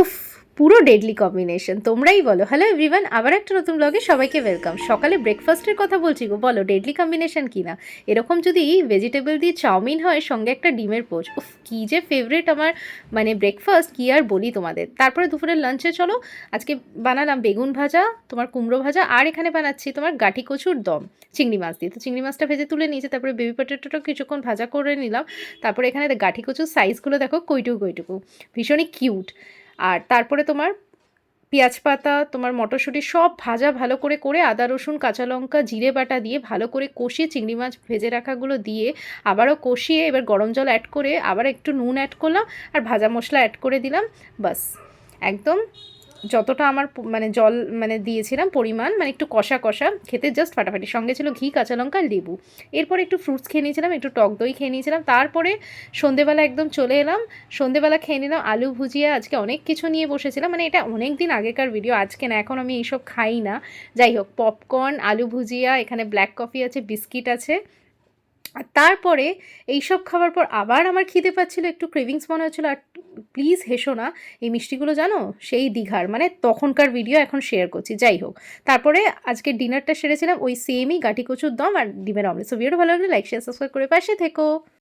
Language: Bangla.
উফ, পুরো ডেডলি কম্বিনেশন তোমরাই বলো। হ্যালো এভরিওয়ান আবার একটা নতুন ব্লগে সবাইকে ওয়েলকাম সকালে ব্রেকফাস্টের কথা বলছি গো, বলো ডেডলি কম্বিনেশন কি না? এরকম যদি ভেজিটেবল দিয়ে চাউমিন হয়, সঙ্গে একটা ডিমের পোচ, উফ, কী যে ফেভারিট আমার মানে ব্রেকফাস্ট কী আর বলি তোমাদের। তারপরে দুপুরের লাঞ্চে চলো, আজকে বানালাম বেগুন ভাজা, তোমার কুমড়ো ভাজা, আর এখানে বানাচ্ছি তোমার গাঠি কচুর দম, চিংড়ি মাছ দিয়ে। তো চিংড়ি মাছটা ভেজে তুলে নিয়েছে, তারপরে বেবি পটেটোটা কিছুক্ষণ ভাজা করে নিলাম। তারপরে এখানে গাঠি কচুর সাইজগুলো দেখো, কইটুকু কইটুকু। ভীষণই কিউট আর তারপরে তোমার পেঁয়াজ পাতা, তোমার মটরশুঁটি সব ভাজা ভালো করে করে আদা, রসুন, কাঁচা লঙ্কা, জিরে বাটা দিয়ে ভালো করে কষিয়ে চিংড়ি মাছ ভেজে রাখাগুলো দিয়ে আবারও কষিয়ে এবার গরম জল অ্যাড করে আবার একটু নুন অ্যাড করলাম আর ভাজা মশলা অ্যাড করে দিলাম। বাস, একদম যতটা আমার মানে জল মানে দিয়েছিলাম পরিমাণ মানে একটু কষা কষা খেতে জাস্ট ফাটাফাটি। সঙ্গে ছিল ঘি, কাঁচা লঙ্কা লেবু। এরপরে একটু ফ্রুটস খেয়ে নিয়েছিলাম, একটু টক দই খেয়ে নিয়েছিলাম। তারপরে সন্ধেবেলা একদম চলে এলাম। সন্ধেবেলা খেয়ে নিলাম আলু ভুজিয়া। আজকে অনেক কিছু নিয়ে বসেছিলাম। মানে এটা অনেক দিন আগেকার ভিডিও আজকে না, এখন আমি এইসব খাই না। যাই হোক পপকর্ন আলু ভুজিয়া, এখানে ব্ল্যাক কফি আছে বিস্কিট আছে। আর তারপরে এইসব খাবার পর আবার আমার খিদে পাচ্ছিল, একটু ক্রেভিংস মনে হচ্ছিল। আর প্লিজ হেসো না। এই মিষ্টিগুলো জানো? সেই দীঘার। মানে তখনকার ভিডিও এখন শেয়ার করছি। যাই হোক। তারপরে আজকে ডিনারটা সেরেছিলাম ওই সেমই গাটি কচুর দম আর ডিমের অমলেট সো ভিডিওটা ভালো লাগলে লাইক শেয়ার সাবস্ক্রাইব করে পাশে থেকো।